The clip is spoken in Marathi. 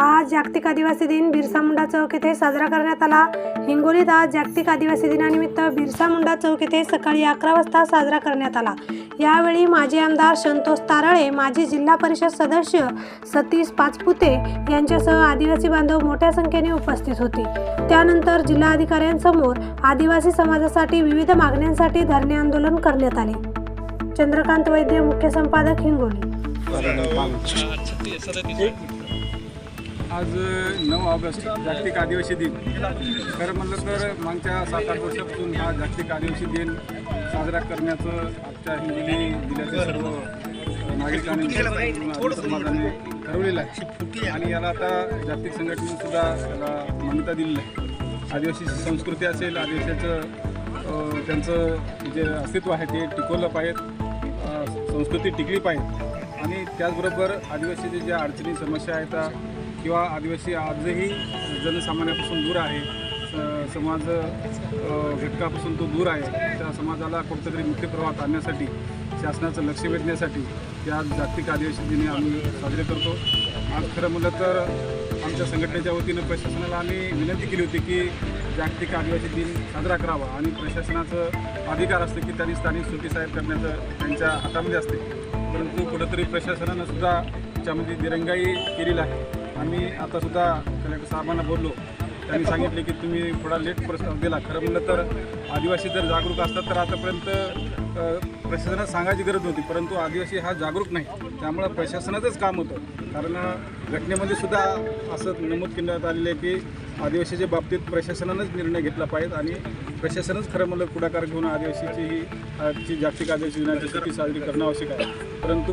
आज जागतिक आदिवासी दिन बिरसा मुंडा चौक येथे साजरा करण्यात आला. हिंगोलीत आज जागतिक आदिवासी दिनानिमित्त बिरसा मुंडा चौक येथे सकाळी अकरा वाजता साजरा करण्यात आला. यावेळी माजी आमदार संतोष तारळे माजी जिल्हा परिषद सदस्य सतीश पाचपुते यांच्यासह आदिवासी बांधव मोठ्या संख्येने उपस्थित होते. त्यानंतर जिल्हाधिकाऱ्यांसमोर आदिवासी समाजासाठी विविध मागण्यांसाठी धरणे आंदोलन करण्यात आले. चंद्रकांत वैद्य मुख्य संपादक हिंगोली. आज नऊ ऑगस्ट जागतिक आदिवासी दिन. खरं म्हणलं तर मागच्या सात आठ वर्षापासून हा जागतिक आदिवासी दिन साजरा करण्याचं आमच्या हिंगोली जिल्ह्यातील सर्व नागरिकांनी आदिवासी समाजाने ठरवलेलं आहे. आणि याला आता जागतिक संघटनेसुद्धा याला मान्यता दिलेली आहे. आदिवासी संस्कृती असेल आदिवासीचं त्यांचं जे अस्तित्व आहे ते टिकवलं पाहिजे संस्कृती टिकली पाहिजे आणि त्याचबरोबर आदिवासीची ज्या अडचणी समस्या आहेत त्या किंवा आदिवासी आजही जनसामान्यापासून दूर आहे स- समाज घटकापासून तो दूर आहे. त्या समाजाला कुठंतरी मुख्य प्रवाहात आणण्यासाठी शासनाचं लक्ष वेधण्यासाठी या जागतिक आदिवासी दिने आम्ही साजरे करतो. आज खरं म्हणलं तर आमच्या संघटनेच्या वतीनं प्रशासनाला आम्ही विनंती केली होती की जागतिक आदिवासी दिन साजरा करावा आणि प्रशासनाचं अधिकार असते की त्यांनी स्थानिक सुटी साहेब करण्याचं त्यांच्या हातामध्ये असते. परंतु कुठंतरी प्रशासनानं सुद्धा त्याच्यामध्ये दिरंगाई केलेली आहे. आम्ही आता सुद्धा कलेक्टर साहेबांना बोललो. त्यांनी सांगितले की तुम्ही थोडा लेट प्रस्ताव दिला. खरं म्हणलं तर आदिवासी जर जागरूक असतात तर आतापर्यंत प्रशासनात सांगायची गरज होती परंतु आदिवासी हा जागरूक नाही. त्यामुळं प्रशासनाचंच काम होतं. कारण घटनेमध्ये सुद्धा असं नमूद करण्यात आलेलं आहे की आदिवासीच्या बाबतीत प्रशासनानंच निर्णय घेतला पाहिजे आणि प्रशासनच खरं म्हणलं पुढाकार घेऊन आदिवासीची ही आजची जागतिक आदिवासी दिनाची साजरी करणं आवश्यक आहे. परंतु